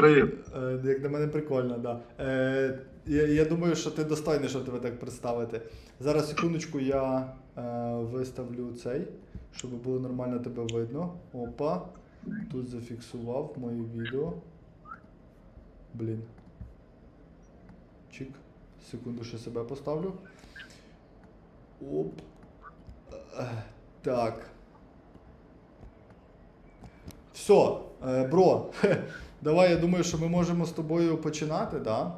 привіт. Е, Як на мене прикольно, так. Да. Е, я, думаю, що ти достойний, щоб тебе так представити. Зараз секундочку я е, виставлю цей, щоб було нормально тебе видно. Опа. Тут зафіксував моє відео. Блін. Чик. Секунду ще себе поставлю. Оп. Так. Все, бро. Давай, я думаю, що ми можемо з тобою починати, да?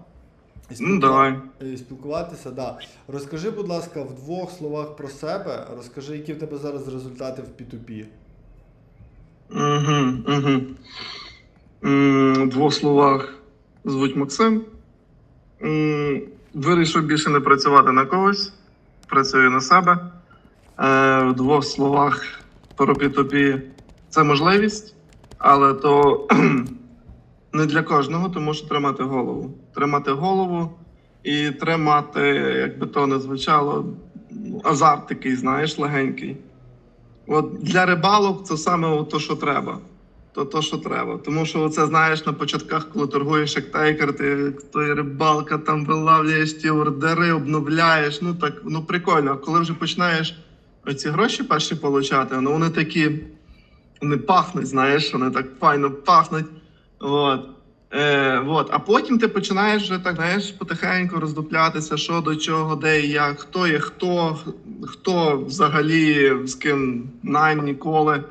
І Ну, давай. і спілкуватися, да. Розкажи, будь ласка, в двох словах про себе. Розкажи, які в тебе зараз результати в P2P. Угу, угу. В двох словах звуть Максим. Вирішив більше не працювати на когось. Працюю на себе. Е, В двох словах про P2P це можливість, але то не для кожного, тому що тримати голову. Тримати голову і тримати, як би то не звучало, азарт такий, знаєш, легенький. От для рибалок це саме то, що треба. То, то, що треба. Тому що це знаєш на початках, коли торгуєш як тейкер, ти той рибалка там вилавлюєш ті ордери, обновляєш. Ну так ну прикольно. А коли вже починаєш оці гроші перші получати, ну вони такі вони пахнуть, знаєш, вони так файно пахнуть. От. Е, от. А потім ти починаєш вже так, знаєш, потихеньку роздуплятися, що до чого, де і як, хто є хто, хто взагалі з ким найм ніколи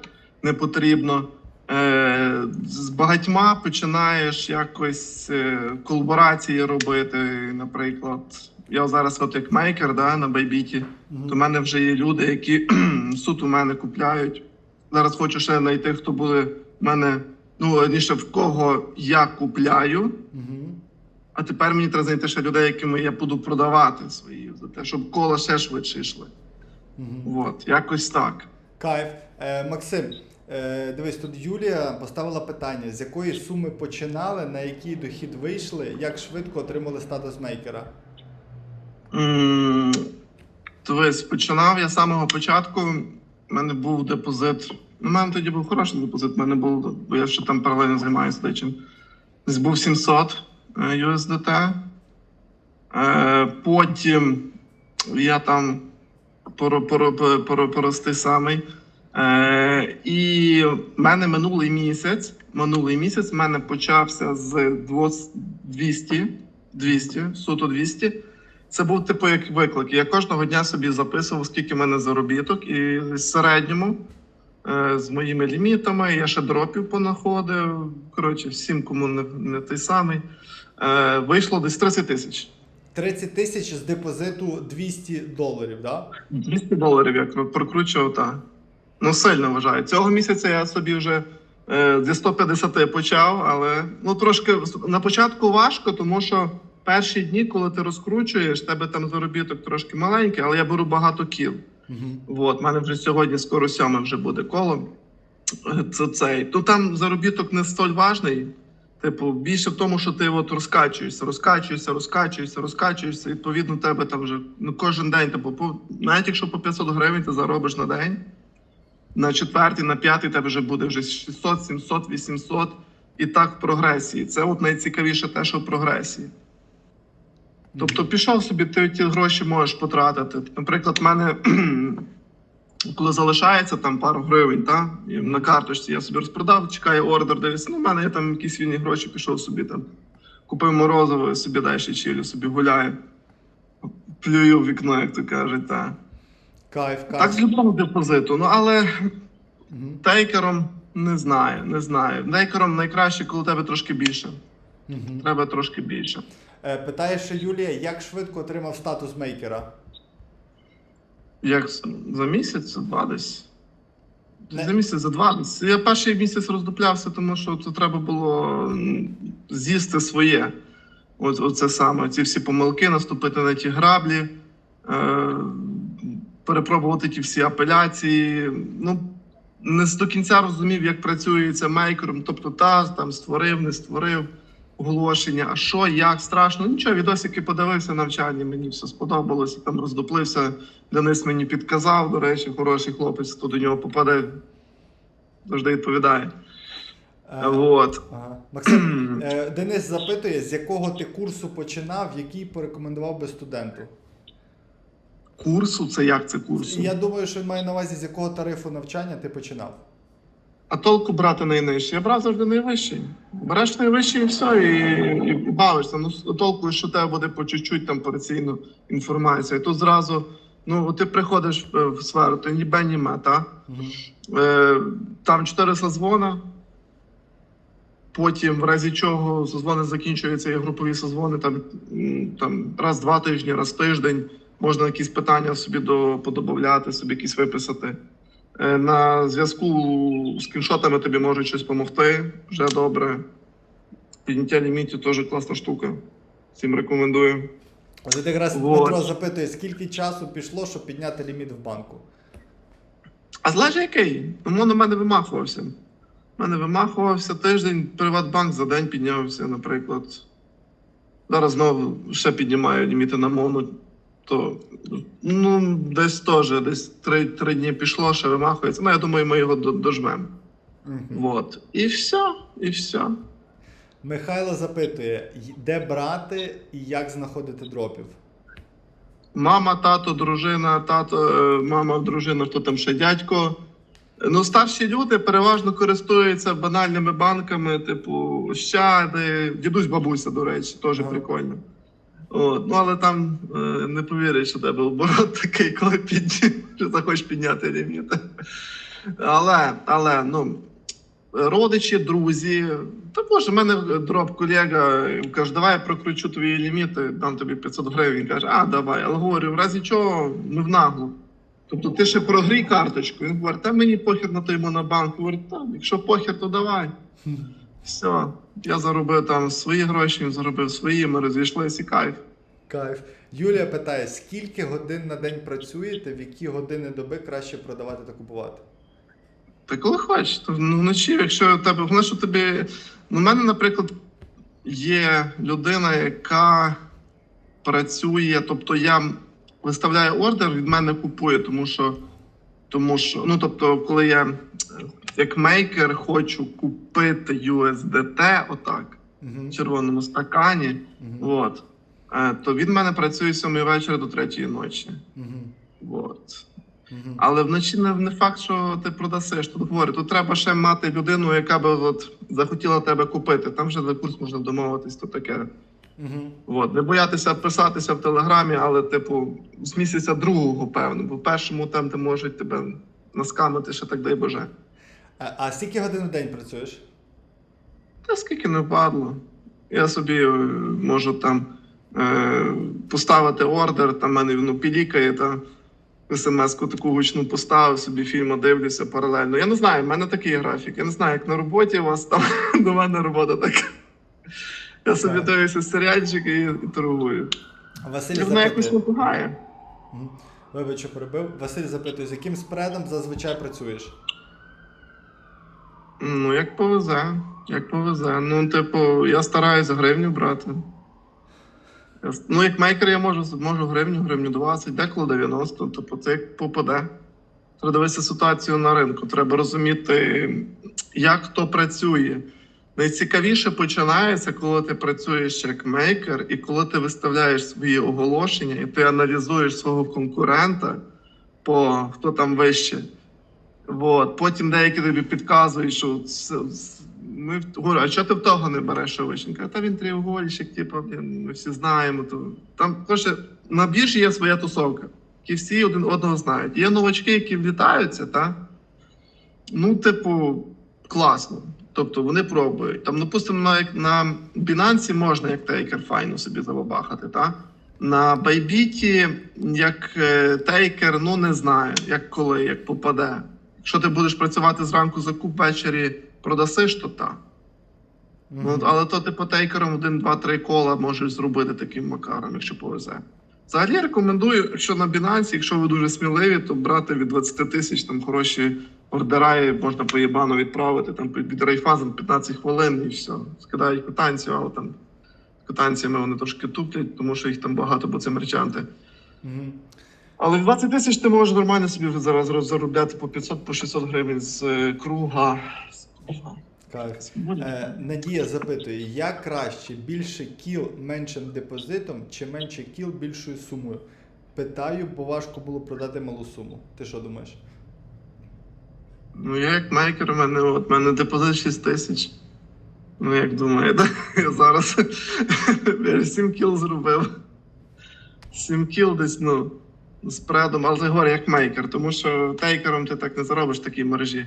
не потрібно. Е, з багатьма починаєш якось е, колаборації робити. Наприклад, я зараз, от як мейкер, да, на Байбіті, Мгм. то в мене вже є люди, які суд у мене купляють. Зараз хочу ще знайти, хто буде в мене, ну раніше в кого я купляю. Мгм. А тепер мені треба знайти ще людей, якими я буду продавати свої за те, щоб кола ще швидше йшли. Мгм. От, якось так. Кайф. Е, Максим, е, дивись, тут Юлія поставила питання: з якої суми починали, на який дохід вийшли, як швидко отримали статус мейкера? Дивись, починав я з самого початку. У мене був депозит. У мене тоді був хороший депозит. У мене був, бо я ще там паралельно займаюся дечим. Був 700 е, USDT. Е, Потім я там поро- поро- поро- поро- порости самий. Е, і в мене минулий місяць, минулий місяць в мене почався з 200, 200, суто 200. Це був типу як виклик. Я кожного дня собі записував, скільки в мене заробіток, і в середньому е, з моїми лімітами я ще дропів понаходив. Коротше, всім, кому не, не той самий. Е, вийшло десь 30 тисяч. 30 тисяч з депозиту 200 доларів, да? 200 доларів я кру- прокручував, так. Ну, сильно вважаю. Цього місяця я собі вже е, зі 150 почав, але ну трошки на початку важко, тому що перші дні, коли ти розкручуєш, тебе там заробіток трошки маленький, але я беру багато кіл. Угу. От, мене вже сьогодні скоро сьоме вже буде коло. Е, Це цей. То там заробіток не столь важний. Типу, більше в тому, що ти от розкачуєшся, розкачуєшся, розкачуєшся, розкачуєшся. Відповідно, тебе там вже ну, кожен день, типу, по, навіть якщо по 500 гривень ти заробиш на день, на четвертий, на п'ятий тебе вже буде вже 600, 700, 800. І так в прогресії. Це от найцікавіше те, що в прогресії. Тобто пішов собі, ти ті гроші можеш потратити. Наприклад, в мене коли залишається там пару гривень, та, і на карточці я собі розпродав, чекаю ордер, дивлюся, ну, в мене є там якісь вільні гроші, пішов собі там, купив морозиво собі далі чилю, собі гуляю. Плюю в вікно, як то кажуть. Та. Кайф, кайф. Так з любого депозиту. Ну але Мгм. тейкером не знаю, не знаю. Тейкером найкраще, коли у тебе трошки більше. Мгм. Треба трошки більше. Е, Питає ще Юлія, як швидко отримав статус мейкера? Як за місяць, за два десь. Не- За місяць, за два десь. Я перший місяць роздуплявся, тому що це треба було з'їсти своє. От, оце саме, ці всі помилки, наступити на ті граблі, е, перепробувати ті всі апеляції. Ну, не до кінця розумів, як працює це мейкером. Тобто, та там створив, не створив оголошення, а що, як страшно. Нічого, відосики подивився навчання, мені все сподобалося, там роздуплився. Денис мені підказав, до речі, хороший хлопець, хто до нього попаде, завжди відповідає. Е, Вот. Ага. Максим, е, Денис запитує, з якого ти курсу починав, який порекомендував би студенту. Курсу, це як це курсу? Я думаю, що він має на увазі, з якого тарифу навчання ти починав. А толку брати найнижчий. Я брав завжди найвищий. Береш найвищий і все, і, і, і бавишся. Ну, толку, що тебе буде по чуть-чуть там порційну інформація. І тут зразу, ну, ти приходиш в, в сферу, ти ніби німе, та? Угу. Е, там чотири созвона. Потім, в разі чого созвони закінчуються, є групові созвони, там, там раз-два тижні, раз в тиждень. Можна якісь питання собі до, подобавляти, собі якісь виписати. Е, На зв'язку з скріншотами тобі можуть щось допомогти. Вже добре. Підняття лімітів теж класна штука. Всім рекомендую. От якраз Вот. Дмитро запитує, скільки часу пішло, щоб підняти ліміт в банку. А знаєш який? Тому на мене вимахувався. У мене вимахувався тиждень, Приватбанк за день піднявся, наприклад. Зараз знову ще піднімаю ліміти на мону. То ну, десь теж, десь три, три дні пішло, ще вимахується. Ну, я думаю, ми його дожмемо. Мгм. Вот. І все, і все. Михайло запитує, де брати і як знаходити дропів. Мама, тато, дружина, тато, е, мама, дружина, хто там ще дядько. Ну, старші люди переважно користуються банальними банками, типу Щади, дідусь, бабуся, до речі, теж Ага. прикольно. От, ну, але там е, не повіриш, що тебе оборот такий, коли підні, захочеш підняти ліміти. Але, але, ну, родичі, друзі. Та боже, в мене дроп колега каже, давай я прокручу твої ліміти, дам тобі 500 гривень. Каже, а давай. Але говорю, в разі чого ми в наглу. Тобто ти ще прогрій карточку. Він говорить, та мені похер на той монобанк. Говорить, та, якщо похер, то давай. Все. Я заробив там свої гроші, він заробив свої, ми розійшлися і кайф. Кайф. Юлія питає, скільки годин на день працюєте, в які години доби краще продавати та купувати? Та коли хочеш, то ну, вночі, якщо тебе головне, що тобі. Ну, мене, наприклад, є людина, яка працює, тобто я виставляю ордер, від мене купує, тому що, тому що, ну тобто, коли я як мейкер хочу купити USDT, отак, в червоному стакані, Угу. от, е, то він в мене працює з 7 вечора до 3 ночі. Угу. От. Угу. Але вночі не, не факт, що ти продасиш. Тут говорю, тут треба ще мати людину, яка би от захотіла тебе купити. Там вже за курс можна домовитись, то таке. Угу. От. Не боятися писатися в телеграмі, але, типу, з місяця другого, певно, бо в першому там ти можуть тебе наскамити, ще так дай Боже. А, а скільки годин в день працюєш? Та скільки не впадло. Я собі е, можу там е, поставити ордер, там мене воно пілікає, та смс-ку таку гучну поставив, собі фільм дивлюся паралельно. Я не знаю, в мене такий графік. Я не знаю, як на роботі у вас там до мене робота така. Я собі Так. дивлюся серіальчики і, і торгую. Василь І вона якось випугає. Що перебив. Василь запитує, з яким спредом зазвичай працюєш? Ну, як повезе, як повезе. Ну, типу, я стараюся гривню брати. Ну, як мейкер я можу, можу гривню, гривню 20, деколи 90, типу, це як попаде. Треба дивитися ситуацію на ринку. Треба розуміти, як хто працює. Найцікавіше починається, коли ти працюєш як мейкер, і коли ти виставляєш свої оголошення, і ти аналізуєш свого конкурента по хто там вище. Вот. Потім деякі тобі підказують, що ми говорю, а чого ти в того не береш Шовиченка? Та він треугольщик, типу, ми всі знаємо. То... Там коротше, на біржі є своя тусовка, які всі один одного знають. Є новачки, які влітаються, та? ну, типу, класно. Тобто вони пробують. Там, допустимо, на, на Binance можна як тейкер файно собі забабахати, та? На Байбіті, як е, тейкер, ну не знаю, як коли, як попаде. Якщо ти будеш працювати зранку закуп ввечері продасиш, то так. Мгм. Ну, але то ти по тейкерам один, два, три кола можеш зробити таким макаром, якщо повезе. Взагалі рекомендую, якщо на Binance, якщо ви дуже сміливі, то брати від 20 тисяч там хороші ордера, і можна поєбану відправити там під райфазом 15 хвилин і все. Скидають квитанцію, але там квитанціями вони трошки туплять, тому що їх там багато, бо це мерчанти. Мгм. Але в 20 тисяч ти можеш нормально собі зараз заробляти по 500 по 600 гривень з е, круга. Кайф. Е, Надія запитує, як краще більше кіл меншим депозитом чи менше кіл більшою сумою? Питаю, бо важко було продати малу суму. Ти що думаєш? Ну, я як мейкер, у мене, от, у мене депозит 6 тисяч. Ну, як думаєте, я зараз 7 кіл зробив. 7 кіл десь, ну, з предом, але говорю як мейкер, тому що тейкером ти так не заробиш в такій мережі.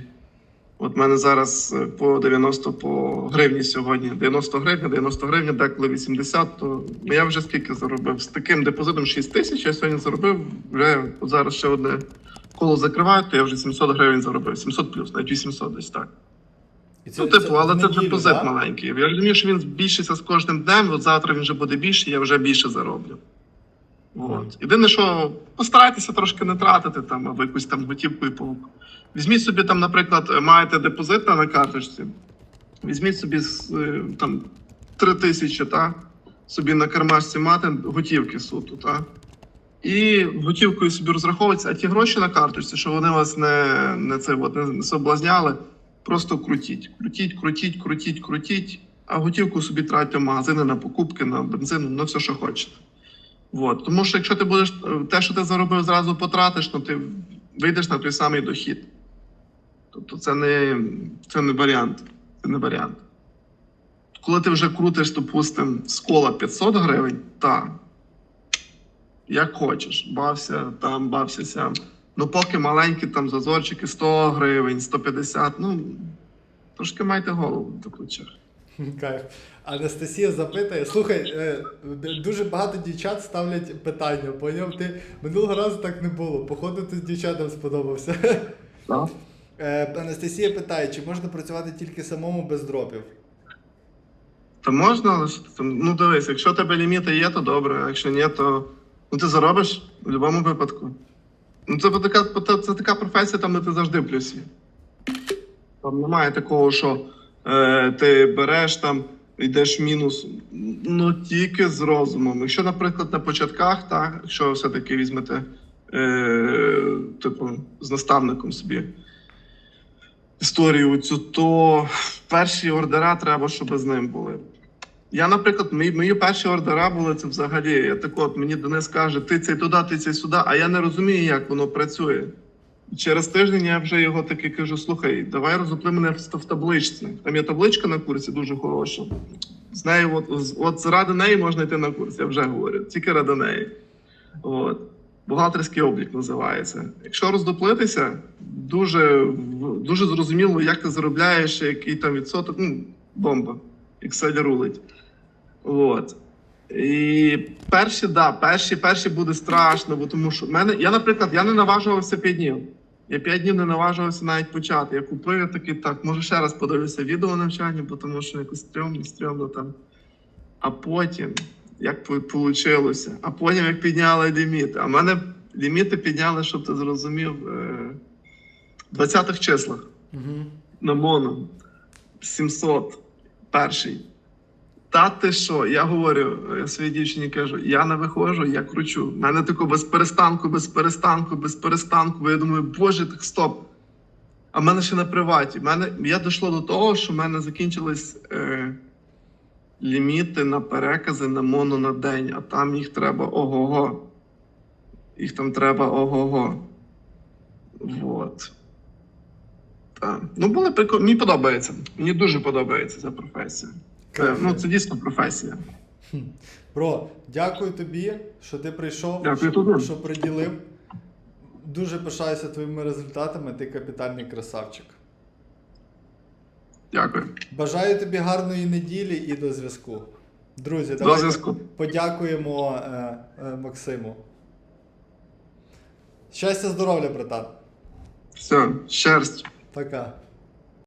От в мене зараз е, по 90 по гривні сьогодні. 90 гривень, 90 гривень, деколи 80, то я вже скільки заробив? З таким депозитом 6 тисяч я сьогодні заробив, вже от зараз ще одне коло закриваю, то я вже 700 гривень заробив. 700 плюс, навіть 800 десь так. І ну, типу, але в це депозит маленький. Я розумію, що він збільшиться з кожним днем, от завтра він вже буде більший, я вже більше зароблю. От. Єдине, що постарайтеся трошки не тратити там або якусь там готівку і паук. Візьміть собі там, наприклад, маєте депозит на карточці, візьміть собі е, там 3 тисячі, та, собі на кармашці мати готівки суто, та. І готівкою собі розраховується, а ті гроші на карточці, що вони вас не, не, це, от, не соблазняли, просто крутіть. Крутіть, крутіть, крутіть, крутіть, а готівку собі тратьте в магазини на покупки, на бензин, на все, що хочете. От. Тому що якщо ти будеш е, те, що ти заробив, зразу потратиш, то ти вийдеш на той самий дохід. Тобто це не, це не варіант. Це не варіант. Коли ти вже крутиш, допустимо, з кола 500 гривень, так. Як хочеш, бався там, бався сям. Ну, поки маленькі там зазорчики 100 гривень, 150, ну трошки майте голову до плечах. Кайф. Анастасія запитує: слухай, е, дуже багато дівчат ставлять питання. Поняв? Ти минулого разу так не було. Походу, ти з дівчатам сподобався. Так. Е, Анастасія питає, чи можна працювати тільки самому без дропів? Та можна, але ну дивись, якщо у тебе ліміти є, то добре, а якщо ні, то ну, ти заробиш в будь-якому випадку. Ну, це така, це така професія, там де ти завжди в плюсі. Там немає такого, що е, ти береш там, йдеш мінус. Ну тільки з розумом. Якщо, наприклад, на початках, так, якщо все-таки візьмете, е, типу, з наставником собі історію цю, то перші ордера треба, щоб з ним були. Я, наприклад, мої, мої перші ордера були це взагалі. Я так от мені Денис каже, ти цей туди, ти цей сюди, а я не розумію, як воно працює. Через тиждень я вже його таки кажу: слухай, давай розопли мене в, табличці. Там є табличка на курсі дуже хороша. З нею, от, от ради неї можна йти на курс, я вже говорю, тільки ради неї. От. Бухгалтерський облік називається. Якщо роздоплитися, дуже, дуже зрозуміло, як ти заробляєш, який там відсоток, ну, бомба, Excel рулить. От. І перші, да, перші, перші буде страшно, бо тому що мене, я, наприклад, я не наважувався 5 днів. Я 5 днів не наважувався навіть почати. Я купив я такий, так, може ще раз подивлюся відео навчання, бо тому що якось стрьомно, стрьомно там. А потім, як вийшло, а потім як підняли ліміти. А в мене ліміти підняли, щоб ти зрозумів, е, в 20-х числах Угу. на моно 700 перший. Та ти що? Я говорю, я своїй дівчині кажу, я не виходжу, я кручу. У мене тако без перестанку, без перестанку, без перестанку. Бо я думаю, боже, так стоп. А в мене ще на приваті. Мене, я дійшло до того, що в мене закінчились е, ліміти на перекази на моно на день, а там їх треба ого-го. Їх там треба ого-го. Вот. Так. Ну, були прикол... Мені подобається. Мені дуже подобається ця професія. Це, ну, це дійсно професія. Бро, дякую тобі, що ти прийшов, Дякую що, тобі. що приділив. Дуже пишаюся твоїми результатами, ти капітальний красавчик. Дякую. Бажаю тобі гарної неділі і до зв'язку. Друзі, До давайте зв'язку. подякуємо е, е, Максиму. Щастя, здоров'я, братан. Все, шерсть. Пока.